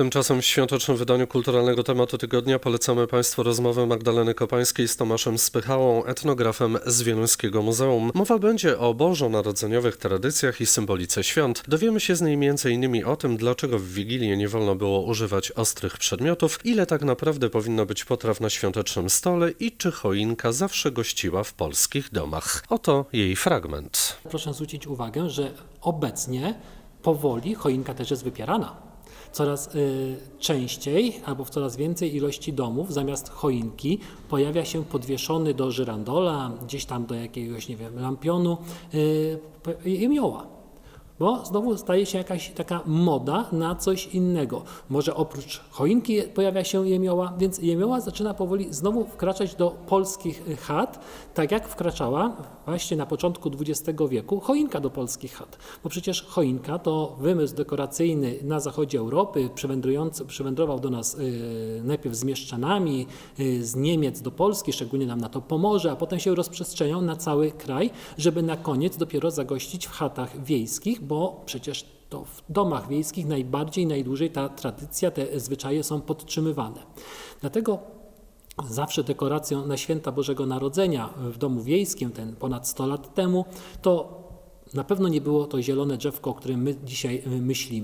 Tymczasem w świątecznym wydaniu kulturalnego tematu tygodnia polecamy Państwu rozmowę Magdaleny Kopańskiej z Tomaszem Spychałą, etnografem z Wieluńskiego Muzeum. Mowa będzie o bożonarodzeniowych tradycjach i symbolice świąt. Dowiemy się z niej m.in. o tym, dlaczego w Wigilię nie wolno było używać ostrych przedmiotów, ile tak naprawdę powinno być potraw na świątecznym stole i czy choinka zawsze gościła w polskich domach. Oto jej fragment. Proszę zwrócić uwagę, że obecnie powoli choinka też jest wypierana. Coraz y, częściej albo w coraz więcej ilości domów zamiast choinki pojawia się podwieszony do żyrandola, gdzieś tam do jakiegoś, nie wiem, lampionu y, jemioła. Bo znowu staje się jakaś taka moda na coś innego. Może oprócz choinki pojawia się jemioła, więc jemioła zaczyna powoli znowu wkraczać do polskich chat, tak jak wkraczała właśnie na początku XX wieku choinka do polskich chat. Bo przecież choinka to wymysł dekoracyjny na zachodzie Europy, przywędrował do nas y, najpierw z mieszczanami, y, z Niemiec do Polski, szczególnie nam na to pomoże, a potem się rozprzestrzeniał na cały kraj, żeby na koniec dopiero zagościć w chatach wiejskich, bo przecież to w domach wiejskich najbardziej, najdłużej ta tradycja, te zwyczaje są podtrzymywane. Dlatego zawsze dekoracją na święta Bożego Narodzenia w domu wiejskim, ten ponad 100 lat temu, to na pewno nie było to zielone drzewko, o którym my dzisiaj y, myślimy.